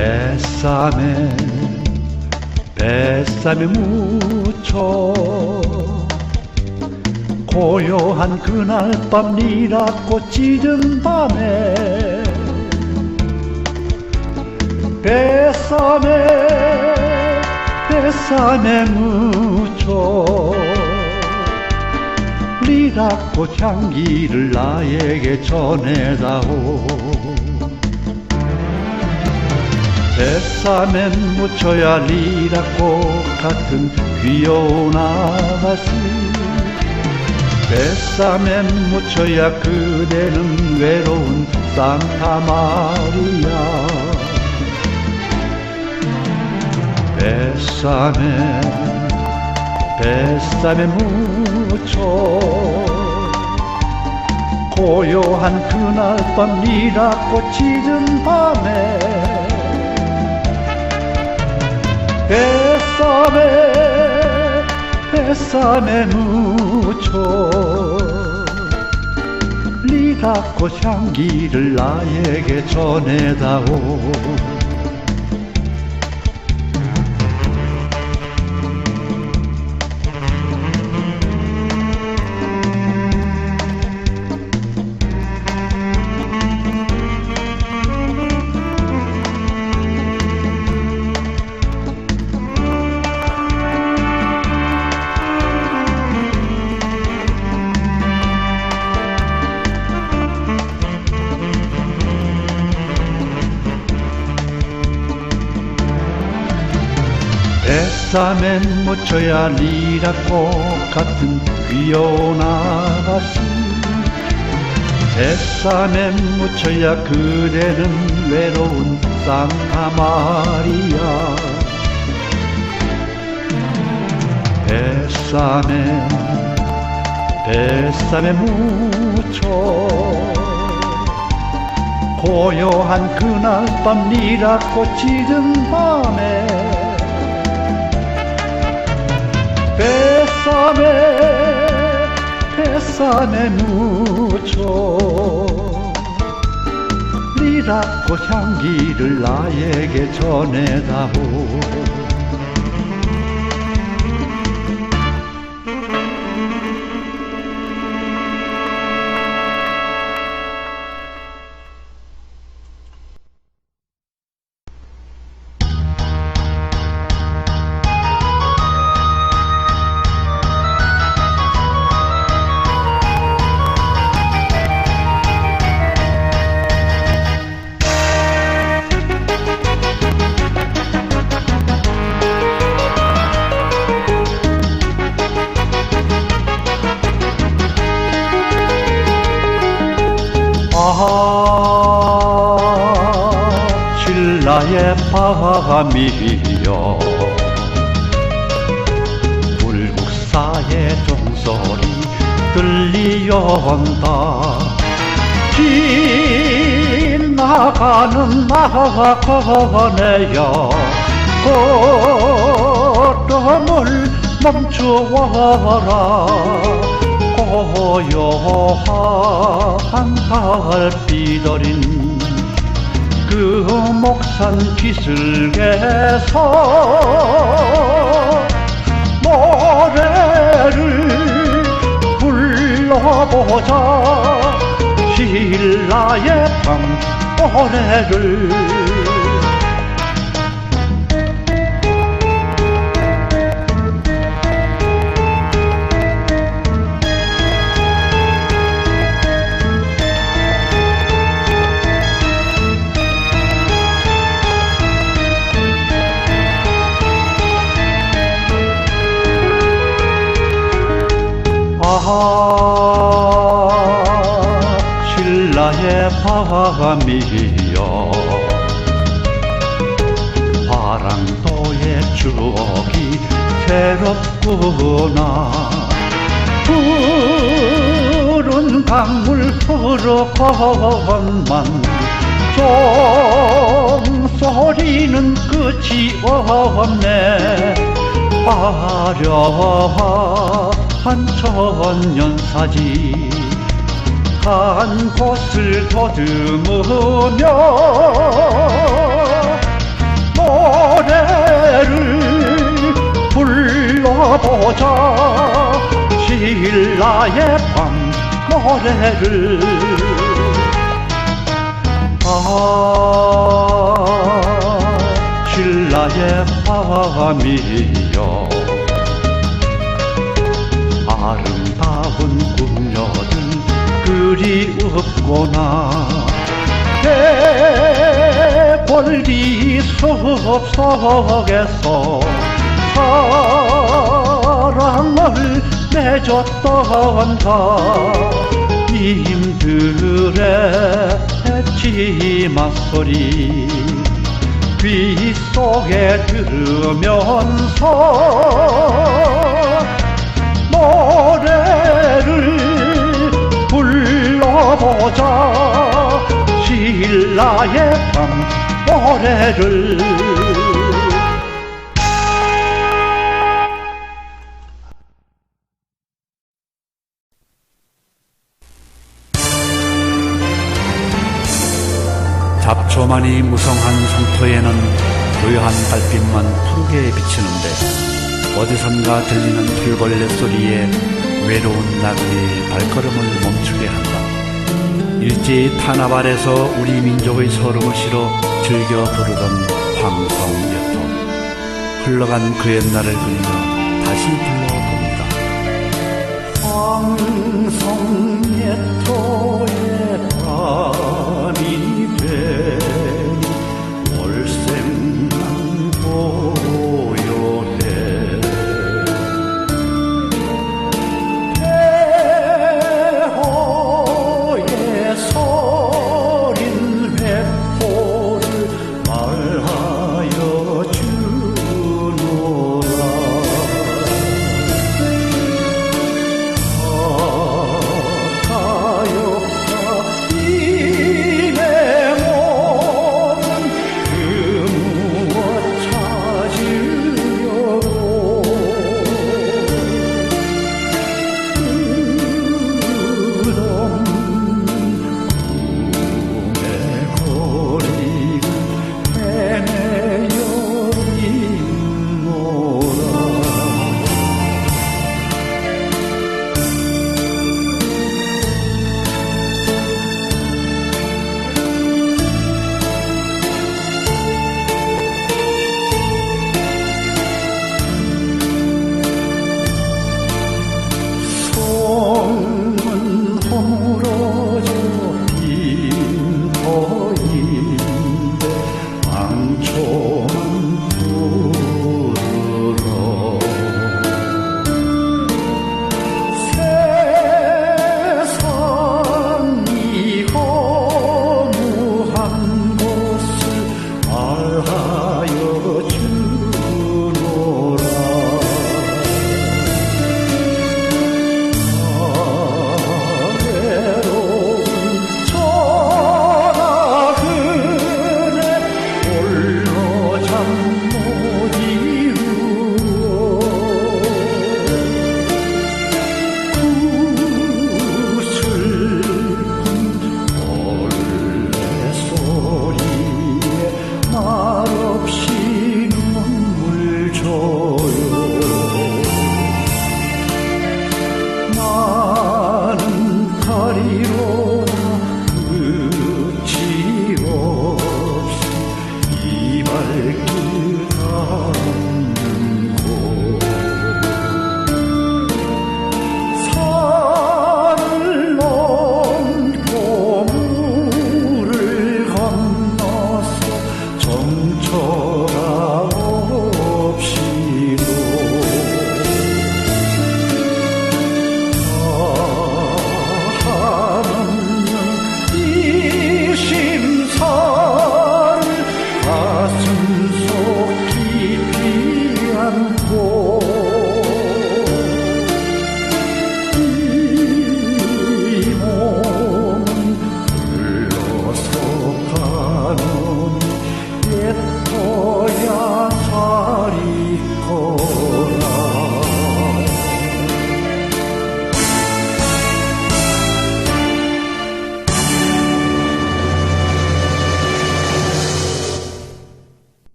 뱃삼에 뱃삼에 묻혀 고요한 그날 밤 니라꽃 짖은 밤에 뱃삼에 뱃삼에 묻혀 리라꽃 향기를 나에게 전해다오 뱃삼에 묻혀야 리라꽃 같은 귀여운 아가씨. 뱃삼에 묻혀야 그대는 외로운 산타 마리아. 뱃삼에 뱃삼에 묻혀. 고요한 그날 밤 니라꽃 짖은 밤에 뱃삼에 뱃삼에 묻혀. 리라꽃 향기를 나에게 전해다오 뱃삼엔 묻혀야 리라꽃 같은 귀여운 아가씨. 뱃삼엔 묻혀야 그대는 외로운 산타 마리아. 뱃삼에 뱃삼에 묻혀 고요한 그날 밤 니라꽃 짖은 밤에 뱃삼에 뱃삼에 묻혀. 리라꽃 향기를 나에게 전해다오 밤이여 불국사의 종소리 들리온다. 지나가는 나가네여 걸음을 멈추어라. 고요한 달빛 어린 그 목산 기슭에서 노래를 불러보자. 신라의 밤 노래를 아하 신라의 밤이여 바랑도의 추억이 새롭구나. 푸른 강물 흐르건만 종소리는 끝이 없네. 화려 한 천년사지. 한 곳을 더듬으며 노래를 불러보자. 신라의 밤 노래를. 아 신라의 밤이여 아름다운 궁녀들 그리 없구나 해골리 숲 속에서 사랑을 맺었던 님들의 치마 소리 귓속에 들으면서 보자 신라의 밤 노래를 잡초만이 무성한 성토에는 고요한 달빛만 푸르게 비치는데 어디선가 들리는 들벌레 소리에 외로운 나그네의 발걸음을 멈추게 한다. 일제히 탄압 아래서 우리 민족의 서름을 실어 즐겨 부르던 황성여토. 흘러간 그 옛날을 그리며 다시 불러봅니다. 황성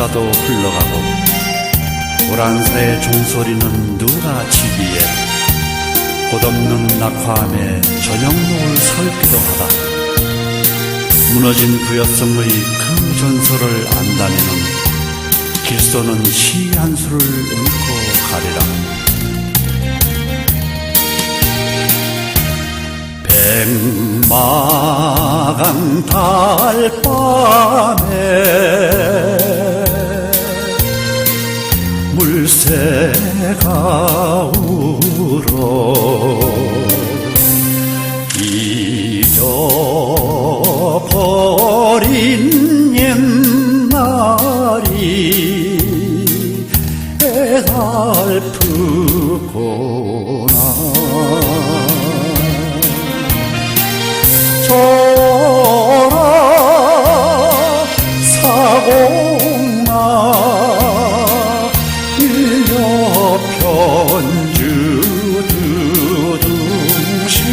역사도 흘러가고 오란사의 종소리는 누가 치기에 곧없는 낙화암에 저녁노을 설기도 하다. 무너진 부여성의 그 전설을 안다면은 길소는 시 한 수를 읊고 가리라 백마강 달밤에 물새가 울어 잊어버린 옛날이 애달 편주 두둥실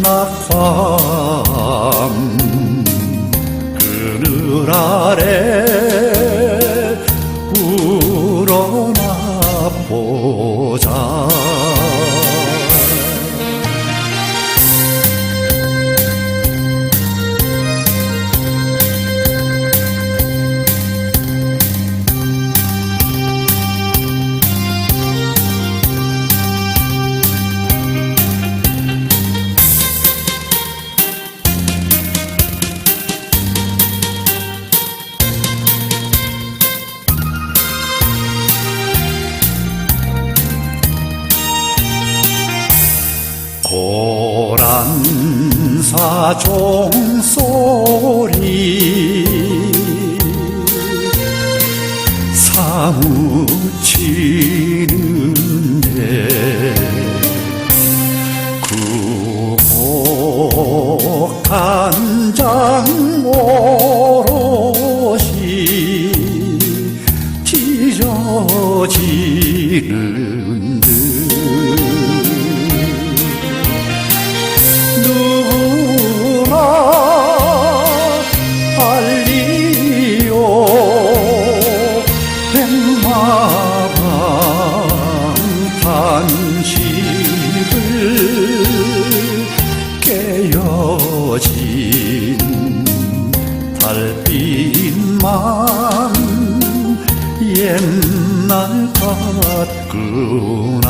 낙화암 그늘 아래 종소리. 사무치는데 구복한 옛날 같구나